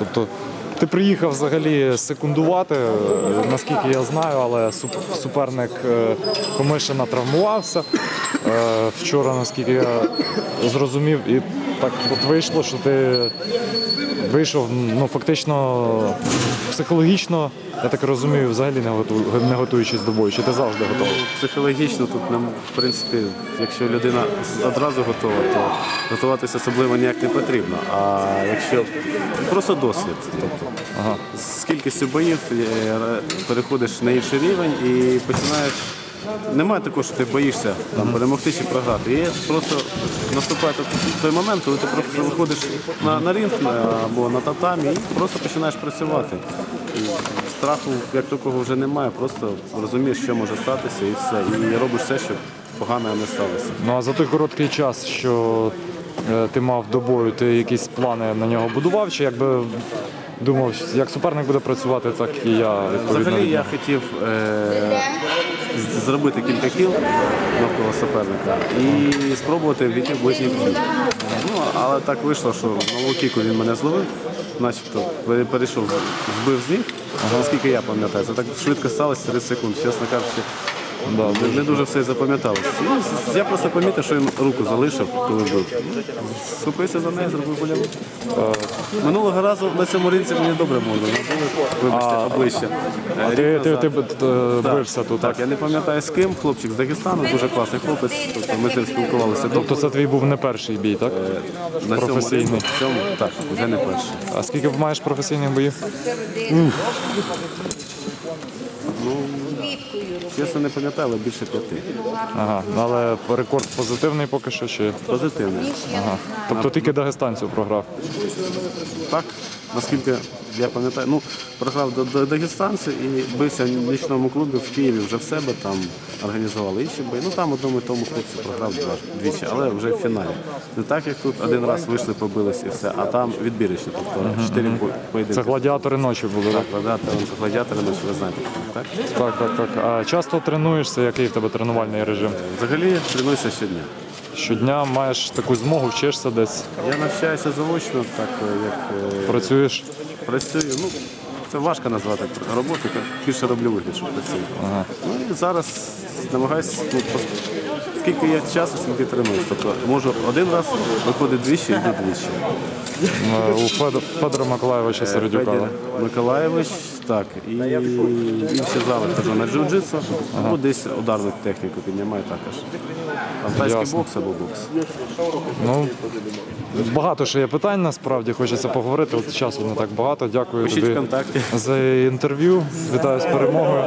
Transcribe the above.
Тобто ти приїхав взагалі секундувати, е, наскільки я знаю, але суперник е, Комишина травмувався. Е, Вчора, наскільки я зрозумів, і так от вийшло, що ти вийшов ну, фактично психологічно, я так розумію, взагалі не, готу, не готуючись до бою, чи ти завжди готовий? Психологічно тут нам, в принципі, якщо людина одразу готова, то готуватися особливо ніяк не потрібно. А якщо просто досвід, тобто Ага. з кількістю боїв е, переходиш на інший рівень і починаєш. Немає такого, що ти боїшся там перемогти чи програти. Є просто наступає той- момент, коли ти просто виходиш на, на ринг або на татамі і просто починаєш працювати. І страху як такого вже немає, просто розумієш, що може статися, і все. І робиш все, щоб погано не сталося. Ну а за той короткий час, що е, ти мав до бою, ти якісь плани на нього будував, чи якби думав, як суперник буде працювати, так і я відповідно. Взагалі я хотів е, зробити кілька кіл навколо суперника і спробувати війти в ближній бій. Ну, але так вийшло, що на лоу-кіку він мене зловив, начебто перейшов, збив з ніг, наскільки я пам'ятаю. Це так швидко сталося 30 секунд, чесно кажучи. Да, Не, не дуже все запам'яталося. Ну, Я просто помітив, що він руку залишив, коли бив. Схопився за неї, зробив боляву. Минулого разу на цьому ринці мені добре можна набили, вибачте, обличчя. Е, А ти, ти, ти, б- е, бився тут, так? Так, я не пам'ятаю з ким, хлопчик з Дагестану, дуже класний хлопець. Тобто ми з ним спілкувалися Тобто це твій був не перший бій, так? на цьому професійний. ринку. в Цьому, так, вже не перший. А скільки маєш професійних боїв? Чесно, не пам'ятаю, але більше п'яти. Ага. Але рекорд позитивний поки що чи. Позитивний. Ага. Тобто тільки дагестанців програв. Так, наскільки я пам'ятаю, ну, програв до, Дагестанцю і бився в нічному клубі в Києві вже в себе там організували інші бої. Ну там одному і тому хлопцю програв двічі, але вже в фіналі. Не так, як тут один раз вийшли, побились і все, а там відбірочні, тобто чотири бої- Це гладіатори ночі були, так? Гладіатори, гладіатори, ну, ви знаєте, так? Так, так, так. А часто тренуєшся, який в тебе тренувальний режим? Взагалі тренуюся щодня. Щодня маєш таку змогу, вчишся десь, Я навчаюся заочно, так е, як е, працюєш. працюю. Ну, це важко назвати роботу, так більше роблю вигляд, що працюю. Ну і зараз намагаюся, ну, пос- скільки є часу, скільки тренуюсь. Тобто можу один раз, виходить двічі, йду двічі. Е, У Федора, Федора Миколаєвича Середюка. Федір? Миколаєвич, так, і інші зали кажу на джиу-джитсу, або десь ударну техніку піднімаю також. Алтайський Ясно. бокс або бокс. Ну, багато ще є питань, насправді хочеться поговорити. От часу не так багато. Дякую Пишіть тобі контакти. за інтерв'ю. Вітаю з перемогою.